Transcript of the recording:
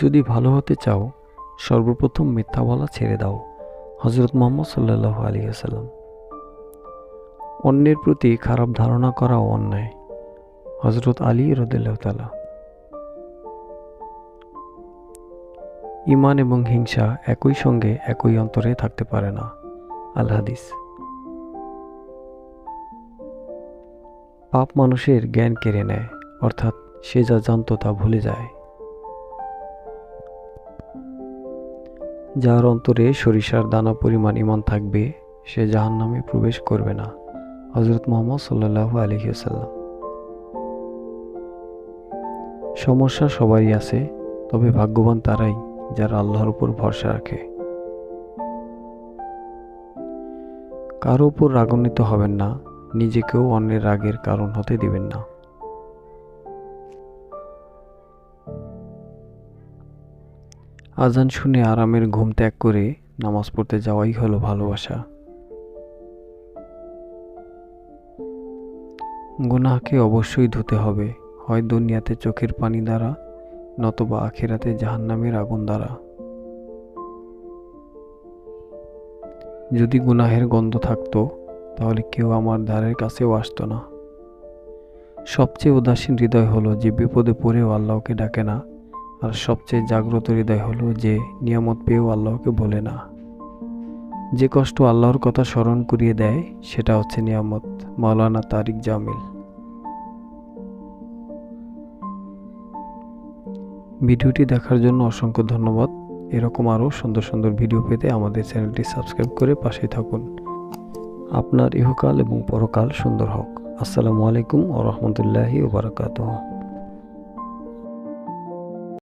যদি ভালো হতে চাও, সর্বপ্রথম মিথ্যা বলা ছেড়ে দাও হজরত মোহাম্মদ সাল্লাহ আলী আসাল্লাম অন্যের প্রতি খারাপ ধারণা করাও অন্যায় হজরত আলী রদুল্লাহ তালা ইমান এবং হিংসা একই সঙ্গে একই অন্তরে থাকতে পারে না, আল হাদিস। পাপ মানুষের জ্ঞান কেড়ে নেয়, অর্থাৎ সে যা জানত তা ভুলে যায়। যার অন্তরে সরিষার দানা পরিমাণ ইমান থাকবে, সে জাহান নামে প্রবেশ করবে না। হজরত মোহাম্মদ সাল্লাহ আলহিউসাল্লাম সমস্যা সবারই আছে, তবে ভাগ্যবান তারাই যারা আল্লাহর উপর ভরসা রাখে। কারও উপর রাগান্বিত হবেন না, নিজেকেও অন্যের রাগের কারণ হতে দিবেন না। আজান শুনে আরামের ঘুম ত্যাগ করে নামাজ পড়তে যাওয়াই হলো ভালোবাসা। গুনাহকে অবশ্যই ধুতে হবে, হয় দুনিয়াতে চোখের পানি দ্বারা, নতবা আখেরাতে জাহান্নামের আগুন দ্বারা। যদি গুনাহের গন্ধ থাকতো, তাহলে কেউ আমার দ্বারের কাছেও আসতো না। সবচেয়ে উদাসীন হৃদয় হলো যে বিপদে পড়েও আল্লাহকে ডাকে না আর সবচেয়ে জাগ্রত হৃদয় হলো যে নিয়ামত পেয়েও আল্লাহকে বলে না। যে কষ্ট আল্লাহর কথা স্মরণ করিয়ে দেয়, সেটা হচ্ছে নিয়ামত, মাওলানা তারিক জামিল। ভিডিওটি দেখার জন্য অসংখ্য ধন্যবাদ। এরকম আরও সুন্দর সুন্দর ভিডিও পেতে আমাদের চ্যানেলটি সাবস্ক্রাইব করে পাশে থাকুন। আপনার ইহকাল এবং পরকাল সুন্দর হোক। আসসালামু আলাইকুম ও রহমতুল্লাহি ওবরাকাতুহ